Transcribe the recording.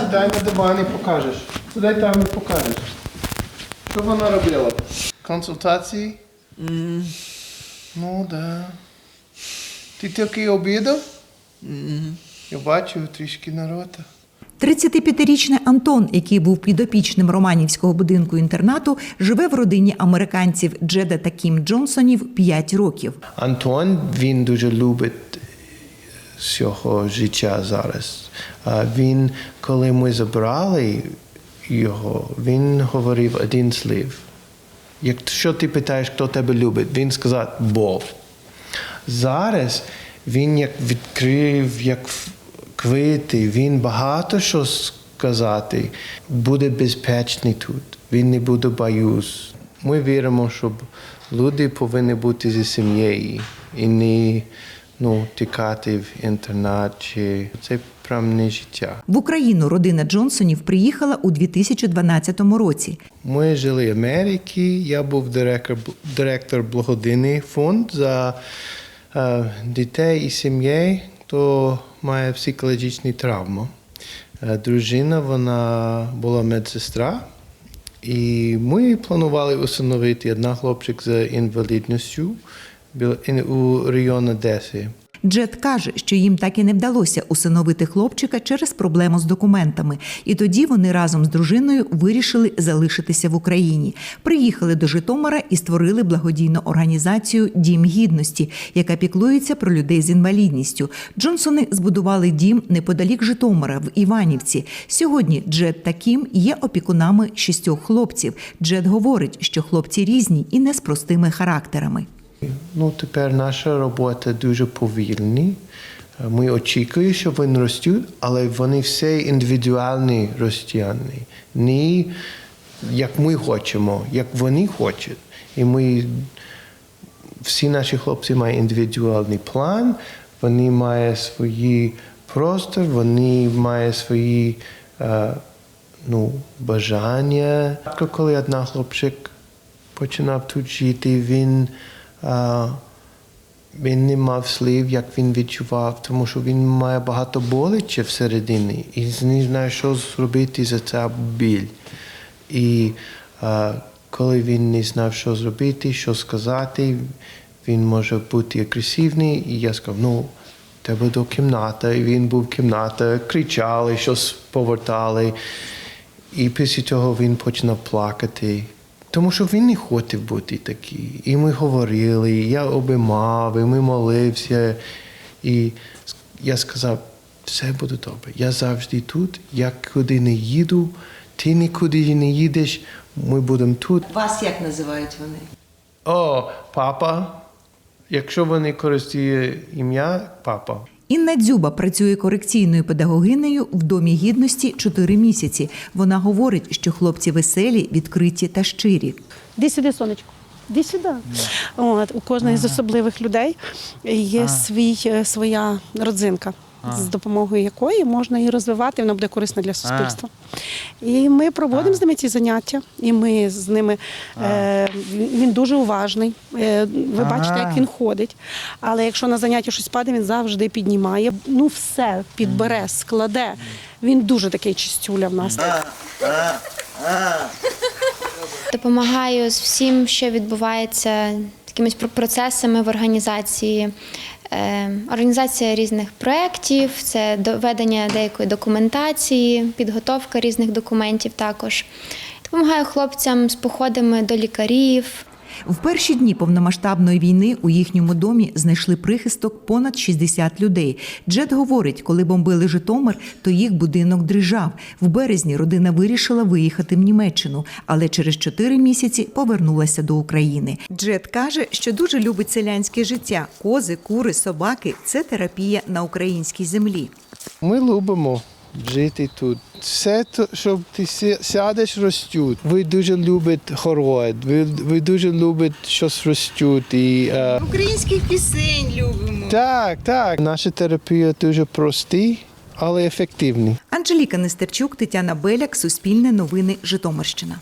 сідай на диван і покажеш. Сідай там і покажеш. Що вона робила? Консультації? Ну, да. Ти тільки обідав? Я бачу трішки народу. 35-річний Антон, який був підопічним романівського будинку інтернату, живе в родині американців Джеда та Кім Джонсонів 5 років. Антон він дуже любить свого життя зараз. Він, коли ми забрали його, він говорив один слів. Якщо ти питаєш, хто тебе любить, він сказав Бог. Зараз він як відкрив, як квіти, він багато що сказати, буде безпечний тут. Він не буде боюсь. Ми віримо, що люди повинні бути зі сім'єю і не ну, тікати в інтернат. Чи... Це прям не життя. В Україну родина Джонсонів приїхала у 2012 році. Ми жили в Америці, я був директор, директор благодійний фонд за е, дітей і сім'ї, хто має психологічні травми. Е, дружина вона була медсестра, і ми планували усиновити одна хлопчик з інвалідністю у районі Одеси. Джет каже, що їм так і не вдалося усиновити хлопчика через проблему з документами. І тоді вони разом з дружиною вирішили залишитися в Україні. Приїхали до Житомира і створили благодійну організацію Дім гідності, яка піклується про людей з інвалідністю. Джонсони збудували дім неподалік Житомира в Іванівці. Сьогодні Джет та Кім є опікунами шістьох хлопців. Джет говорить, що хлопці різні і не з простими характерами. Ну, тепер наша робота дуже повільна. Ми очікуємо, що вони ростуть, але вони всі індивідуальні ростяни. Не як ми хочемо, як вони хочуть. І ми всі наші хлопці мають індивідуальний план, вони мають свої простір, вони мають свої е, ну, бажання. Коли одна хлопчик починав тут жити, він, він не мав слів, як він відчував, тому що він має багато боляче всередині і не знає, що зробити за це біль. І а, коли він не знав, що зробити, що сказати, він може бути агресивний. І я сказав, ну, тебе до кімнати. І він був в кімнаті, кричали, щось повертали. І після того він починав плакати. Тому що він не хотів бути такий. І ми говорили, і я обіймав, і ми молився. І я сказав, все буде добре. Я завжди тут, я куди не їду, ти нікуди не їдеш, ми будемо тут. Вас як називають вони? О, папа. Якщо вони користують ім'я, папа. Інна Дзюба працює корекційною педагогинею в домі гідності 4 місяці. Вона говорить, що хлопці веселі, відкриті та щирі. Де сюди, сонечко. Іди сюди. От, у кожного з особливих людей є свій, е, своя родзинка, з допомогою якої можна її розвивати, і вона буде корисна для суспільства. І ми проводимо з ними ці заняття, і ми з ними е, він дуже уважний. Е, ви бачите, як він ходить. Але якщо на заняття щось падає, він завжди піднімає. Ну, все підбере, складе. Він дуже такий чистюля в нас. Допомагаю з всім, що відбувається якимись процесами в організації. Е, Організація різних проєктів, це доведення деякої документації, підготовка різних документів також. Допомагаю хлопцям з походами до лікарів, В перші дні повномасштабної війни у їхньому домі знайшли прихисток понад 60 людей. Джет говорить, коли бомбили Житомир, то їх будинок дрижав. В березні родина вирішила виїхати в Німеччину, але через 4 місяці повернулася до України. Джет каже, що дуже любить селянське життя. Кози, кури, собаки це терапія на українській землі. Ми любимо жити тут. Все, то, що ти сядеш, ростуть. Ви дуже любите город, ви, ви дуже любите щось ростуть. І, е, Українських пісень любимо. так, так. Наша терапія дуже проста. але ефективні. Анжеліка Нестерчук, Тетяна Беляк, Суспільне новини, Житомирщина.